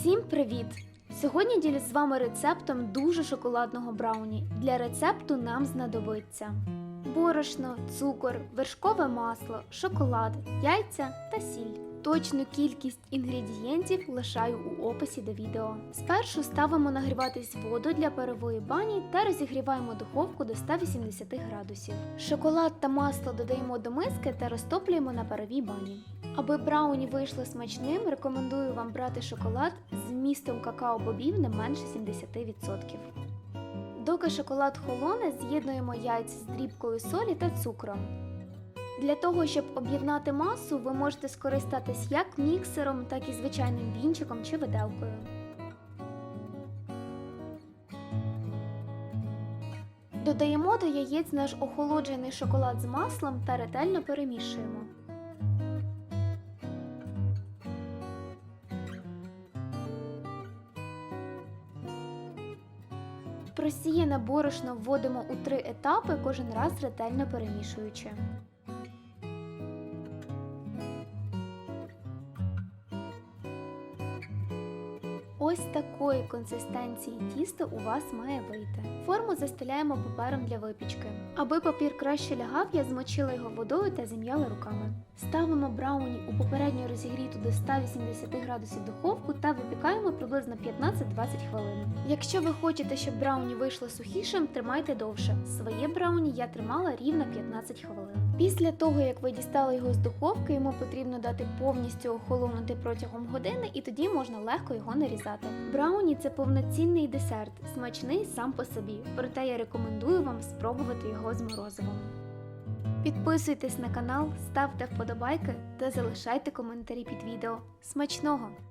Всім привіт! Сьогодні ділюсь з вами рецептом дуже шоколадного брауні. Для рецепту нам знадобиться борошно, цукор, вершкове масло, шоколад, яйця та сіль. Точну кількість інгредієнтів лишаю у описі до відео. Спершу ставимо нагріватись воду для парової бані та розігріваємо духовку до 180 градусів. Шоколад та масло додаємо до миски та розтоплюємо на паровій бані. Аби брауні вийшло смачним, рекомендую вам брати шоколад з вмістом какао-бобів не менше 70%. Доки шоколад холоне, з'єднуємо яйця з дрібкою солі та цукром. Для того, щоб об'єднати масу, ви можете скористатись як міксером, так і звичайним вінчиком чи виделкою. Додаємо до яєць наш охолоджений шоколад з маслом та ретельно перемішуємо. Просіяне борошно вводимо у три етапи, кожен раз ретельно перемішуючи. Ось такої консистенції тісто у вас має вийти. Форму застеляємо папером для випічки. Аби папір краще лягав, я змочила його водою та зім'яла руками. Ставимо брауні у попередньо розігріту до 180 градусів духовку та випікаємо приблизно 15-20 хвилин. Якщо ви хочете, щоб брауні вийшло сухішим, тримайте довше. Своє брауні я тримала рівно 15 хвилин. Після того, як ви дістали його з духовки, йому потрібно дати повністю охолонути протягом години, і тоді можна легко його нарізати. Брауні це повноцінний десерт, смачний сам по собі, проте я рекомендую вам спробувати його з морозивом. Підписуйтесь на канал, ставте вподобайки та залишайте коментарі під відео. Смачного!